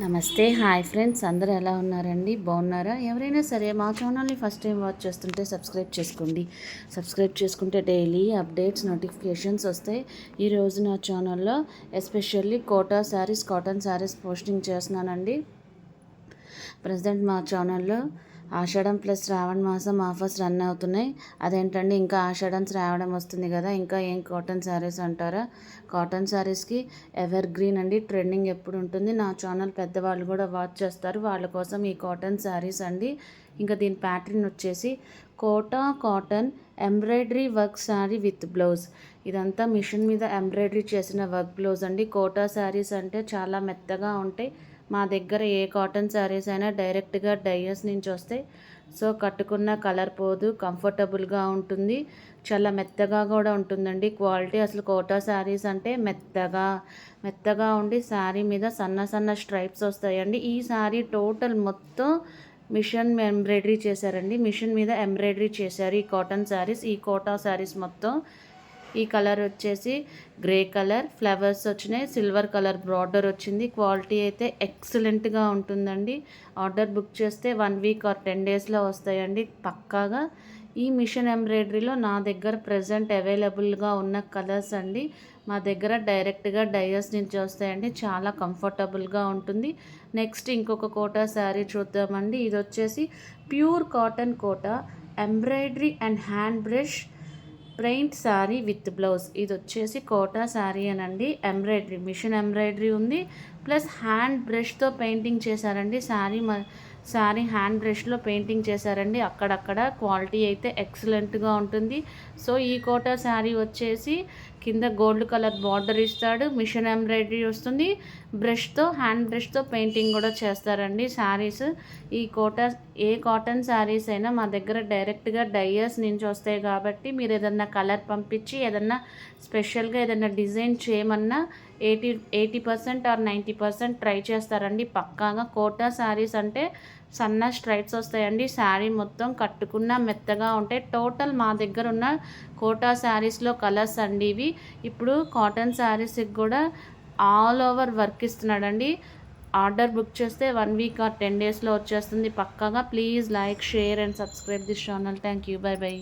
నమస్తే. Hi friends. అందరూ ఎలా ఉన్నారండి? బాగున్నారా? ఎవరైనా సరే మా ఛానల్ని ఫస్ట్ టైం వాచ్ చేస్తుంటే సబ్స్క్రైబ్ చేసుకోండి. సబ్స్క్రైబ్ చేసుకుంటే డైలీ అప్డేట్స్ నోటిఫికేషన్స్ వస్తాయి. ఈరోజు నా ఛానల్లో especially Kota saris cotton saris posting చేస్తున్నానండి. ప్రజెంట్ మా ఛానల్లో ఆషాఢం ప్లస్ శ్రావణ మాసం ఆఫర్స్ రన్ అవుతున్నాయి. అదేంటండి? ఇంకా ఆషాఢం శ్రావణం వస్తుంది కదా ఇంకా ఏం కాటన్ శారీస్ అంటారా? కాటన్ శారీస్కి ఎవర్ గ్రీన్ అండి. ట్రెండింగ్ ఎప్పుడు ఉంటుంది? నా ఛానల్ పెద్దవాళ్ళు కూడా వాచ్ చేస్తారు. వాళ్ళ కోసం ఈ కాటన్ శారీస్ అండి. ఇంకా దీని ప్యాటర్న్ వచ్చేసి Kota cotton embroidery work sari with blouse. ఇదంతా మిషన్ మీద ఎంబ్రాయిడరీ చేసిన వర్క్ బ్లౌజ్ అండి. కోటా శారీస్ అంటే చాలా మెత్తగా ఉంటాయి. మా దగ్గర ఏ కాటన్ శారీస్ అయినా డైరెక్ట్గా డైయర్స్ నుంచి వస్తాయి సో కట్టుకున్న కలర్ పోదు కంఫర్టబుల్గా ఉంటుంది. చాలా మెత్తగా కూడా ఉంటుందండి. క్వాలిటీ అసలు కోటా శారీస్ అంటే మెత్తగా మెత్తగా ఉండి శారీ మీద సన్న సన్న స్ట్రైప్స్ వస్తాయండి. ఈ శారీ టోటల్ మొత్తం మిషన్ ఎంబ్రాయిడరీ చేశారండి. మిషన్ మీద ఎంబ్రాయిడరీ చేశారు ఈ కాటన్ శారీస్. ఈ కోటా శారీస్ మొత్తం ఈ కలర్ వచ్చేసి గ్రే కలర్. ఫ్లవర్స్ వచ్చినాయి. సిల్వర్ కలర్ బార్డర్ వచ్చింది. క్వాలిటీ అయితే ఎక్సలెంట్గా ఉంటుందండి. ఆర్డర్ బుక్ చేస్తే వన్ వీక్ ఆర్ టెన్ డేస్లో వస్తాయండి. పక్కాగా ఈ మిషన్ ఎంబ్రాయిడరీలో నా దగ్గర ప్రజెంట్ అవైలబుల్గా ఉన్న కలర్స్ అండి. మా దగ్గర డైరెక్ట్గా డైయర్స్ నుంచి వస్తాయండి. చాలా కంఫర్టబుల్గా ఉంటుంది. నెక్స్ట్ ఇంకొక కోటా శారీ చూద్దామండి. ఇది వచ్చేసి pure cotton Kota. Embroidery and hand brush print sari with blouse. ఇది వచ్చేసి కోటా శారీ అనండి. ఎంబ్రాయిడరీ మిషన్ ఎంబ్రాయిడరీ ఉంది. ప్లస్ హ్యాండ్ బ్రష్తో పెయింటింగ్ చేశారండి. శారీ శారీ హ్యాండ్ బ్రష్లో పెయింటింగ్ చేశారండి. అక్కడక్కడ క్వాలిటీ అయితే ఎక్సలెంట్గా ఉంటుంది. సో ఈ కోటా శారీ వచ్చేసి కింద గోల్డ్ కలర్ బార్డర్ ఇస్తాడు. మిషన్ ఎంబ్రాయిడరీ వస్తుంది. బ్రష్తో హ్యాండ్ బ్రష్తో పెయింటింగ్ కూడా చేస్తారండి శారీస్ ఈ కోటా ఏ కాటన్ శారీస్ అయినా మా దగ్గర డైరెక్ట్గా డయర్స్ నుంచి వస్తాయి కాబట్టి మీరు ఏదన్నా కలర్ పంపించి ఏదన్నా స్పెషల్గా ఏదన్నా డిజైన్ చేయమన్నా eighty eighty percent or ninety percent try చేస్తారండి. పక్కాగా కోటా శారీస్ అంటే సన్న స్ట్రైట్స్ వస్తాయండి. శారీ మొత్తం కట్టుకున్న మెత్తగా ఉంటాయి. టోటల్ మా దగ్గర ఉన్న కోటా శారీస్లో కలర్స్ అండి ఇవి. ఇప్పుడు కాటన్ శారీస్కి కూడా ఆల్ ఓవర్ వర్క్ ఇస్తున్నాడండి. ఆర్డర్ బుక్ చేస్తే వన్ వీక్ ఆర్ టెన్ డేస్లో వచ్చేస్తుంది. పక్కాగా please like share and subscribe this channel. Thank you. Bye bye.